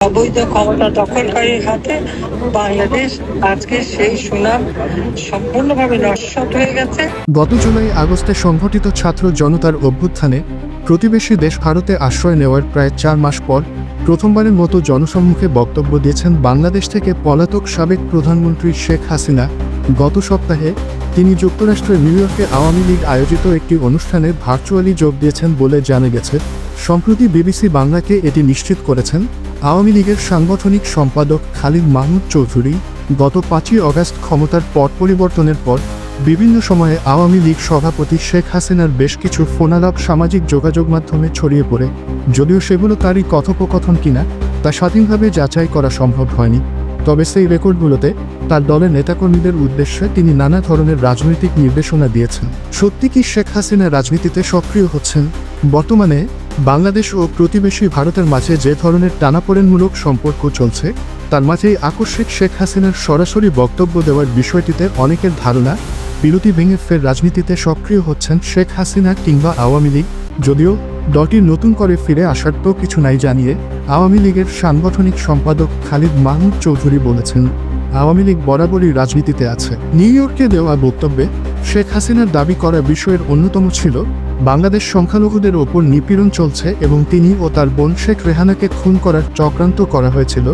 অবৈধ ক্ষমতা দখলকারীর হাতে বাংলাদেশ আজকে সেই সুনাম সম্পূর্ণভাবে নস্বাত হয়ে গেছে। গত জুলাই আগস্টে সংঘটিত ছাত্র জনতার অভ্যুত্থানে প্রতিবেশী দেশ ভারতে আশ্রয় নেওয়ার প্রায় চার মাস পর প্রথমবারের মতো জনসম্মুখে বক্তব্য দিয়েছেন বাংলাদেশ থেকে পলাতক সাবেক প্রধানমন্ত্রী শেখ হাসিনা। গত সপ্তাহে তিনি যুক্তরাষ্ট্রের নিউ ইয়র্কে আওয়ামী লীগ আয়োজিত একটি অনুষ্ঠানে ভার্চুয়ালি যোগ দিয়েছেন বলে জানা গেছে। সম্প্রতি বিবিসি বাংলাকে এটি নিশ্চিত করেছেন আওয়ামী লীগের সাংগঠনিক সম্পাদক খালিদ মাহমুদ চৌধুরী গত পাঁচই অগাস্ট ক্ষমতার পট পরিবর্তনের পর বিভিন্ন সময়ে আওয়ামী লীগ সভাপতি শেখ হাসিনার বেশ কিছু ফোনালাপ সামাজিক যোগাযোগ মাধ্যমে ছড়িয়ে পড়ে, যদিও সেগুলো তারই কথোপকথন কিনা তা স্বাধীনভাবে যাচাই করা সম্ভব হয়নি। তবে সেই রেকর্ডগুলোতে তার দলের নেতাকর্মীদের উদ্দেশ্যে তিনি নানা ধরনের রাজনৈতিক নির্দেশনা দিয়েছেন। সত্যি কি শেখ হাসিনা রাজনীতিতে সক্রিয় হচ্ছেন? বর্তমানে বাংলাদেশ ও প্রতিবেশী ভারতের মাঝে যে ধরনের টানাপোড়েনমূলক সম্পর্ক চলছে, তার মাঝেই আকস্মিক শেখ হাসিনার সরাসরি বক্তব্য দেওয়ার বিষয়টিতে অনেকের ধারণা বিরতি ভেঙে ফের রাজনীতিতে সক্রিয় হচ্ছেন শেখ হাসিনা কিংবা আওয়ামী লীগ, যদিও দলটির নতুন করে ফিরে আসার তো কিছু নাই জানিয়ে আওয়ামী লীগের সাংগঠনিক সম্পাদক খালিদ মাহমুদ চৌধুরী বলেছেন, আওয়ামী লীগ বরাবরই রাজনীতিতে আছে। নিউ ইয়র্কে দেওয়া বক্তব্যে শেখ হাসিনার দাবি করা বিষয়ের অন্যতম ছিল, বাংলাদেশ সংখ্যালঘুদের ওপর নিপীড়ন চলছে এবং তিনি ও তার বোন শেখ রেহানাকে খুন করার চক্রান্ত করা হয়েছিল।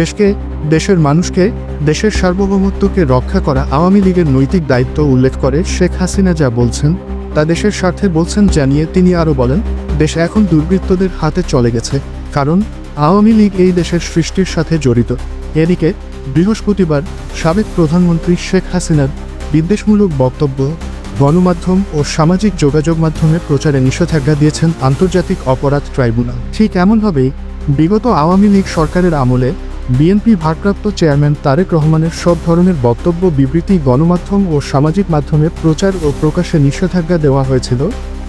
দেশকে, দেশের মানুষকে, দেশের সার্বভৌমত্বকে রক্ষা করা আওয়ামী লীগের নৈতিক দায়িত্ব উল্লেখ করে শেখ হাসিনা যা বলছেন, তা দেশের স্বার্থে বলছেন জানিয়ে তিনি আরও বলেন, দেশ এখন দুর্বৃত্তদের হাতে চলে গেছে। কারণ আওয়ামী লীগ এই দেশের সৃষ্টির সাথে জড়িত। এদিকে বৃহস্পতিবার সাবেক প্রধানমন্ত্রী শেখ হাসিনার বিদ্বেষমূলক বক্তব্য, গণমাধ্যম ও সামাজিক যোগাযোগ মাধ্যমে প্রচারে নিষেধাজ্ঞা দিয়েছেন আন্তর্জাতিক অপরাধ ট্রাইব্যুনাল। ঠিক এমনভাবেই বিগত আওয়ামী লীগ সরকারের আমলে বিএনপি ভারপ্রাপ্ত চেয়ারম্যান তারেক রহমানের সব ধরনের বক্তব্য, বিবৃতি, গণমাধ্যম ও সামাজিক মাধ্যমে প্রচার ও প্রকাশে নিষেধাজ্ঞা দেওয়া হয়েছিল।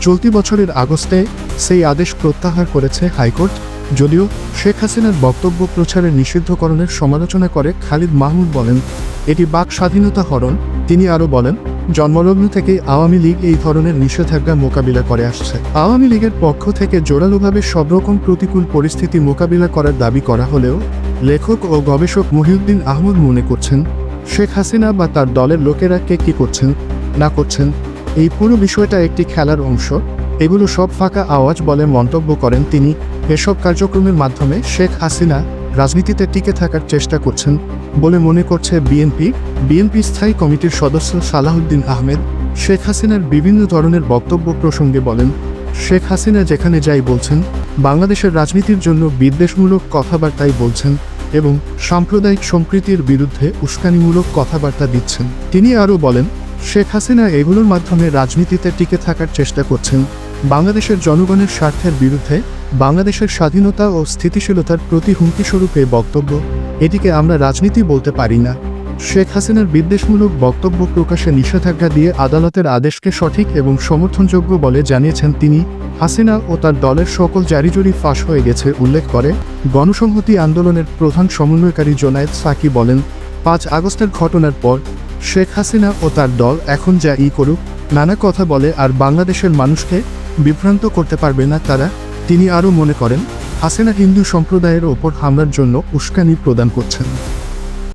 চলতি বছরের আগস্টে সেই আদেশ প্রত্যাহার করেছে হাইকোর্ট। যদিও শেখ হাসিনার বক্তব্য প্রচারের নিষিদ্ধকরণের সমালোচনা করে খালিদ মাহমুদ বলেন, এটি বাক স্বাধীনতা হরণ। তিনি আরও বলেন, জন্মলগ্ন থেকে আওয়ামী লীগ এই ধরনের নিষেধাজ্ঞা মোকাবিলা করে আসছে। আওয়ামী লীগের পক্ষ থেকে জোরালোভাবে সব রকম প্রতিকূল পরিস্থিতি মোকাবিলা করার দাবি করা হলেও লেখক ও গবেষক মহিউদ্দিন আহমদ মনে করছেন, শেখ হাসিনা বা তার দলের লোকেরা কে কী করছেন, না করছেন, এই পুরো বিষয়টা একটি খেলার অংশ। এগুলো সব ফাঁকা আওয়াজ বলে মন্তব্য করেন তিনি। এসব কার্যক্রমের মাধ্যমে শেখ হাসিনা রাজনীতিতে টিকে থাকার চেষ্টা করছেন বলে মনে করছে বিএনপি। বিএনপি স্থায়ী কমিটির সদস্য সালাহুদ্দিন আহমেদ শেখ হাসিনার বিভিন্ন ধরনের বক্তব্য প্রসঙ্গে বলেন, শেখ হাসিনা যেখানে যাই বলছেন, বাংলাদেশের রাজনীতির জন্য বিদ্বেষমূলক কথাবার্তাই বলছেন এবং সাম্প্রদায়িক সম্প্রীতির বিরুদ্ধে উস্কানিমূলক কথাবার্তা দিচ্ছেন। তিনি আরও বলেন, শেখ হাসিনা এগুলোর মাধ্যমে রাজনীতিতে টিকে থাকার চেষ্টা করছেন। বাংলাদেশের জনগণের স্বার্থের বিরুদ্ধে বাংলাদেশের স্বাধীনতা ও স্থিতিশীলতার প্রতি হুমকি স্বরূপে বক্তব্য, এটিকে আমরা রাজনীতি বলতে পারি না। শেখ হাসিনার বিদ্বেষমূলক বক্তব্য প্রকাশে নিষেধাজ্ঞা দিয়ে আদালতের আদেশকে সঠিক এবং সমর্থনযোগ্য বলে জানিয়েছেন তিনি। হাসিনা ও তার দলের সকল জারিজুরি ফাঁস হয়ে গেছে উল্লেখ করে, গণসংহতি আন্দোলনের প্রধান সমন্বয়কারী জোনায়েদ সাকি বলেন, পাঁচ আগস্টের ঘটনার পর শেখ হাসিনা ও তার দল এখন যা ই করুক, নানা কথা বলে আর বাংলাদেশের মানুষকে বিভ্রান্ত করতে পারবে না তারা, তিনি আরও মনে করেন, হাসিনা হিন্দু সম্প্রদায়ের ওপর হামলার জন্য উস্কানি প্রদান করছেন।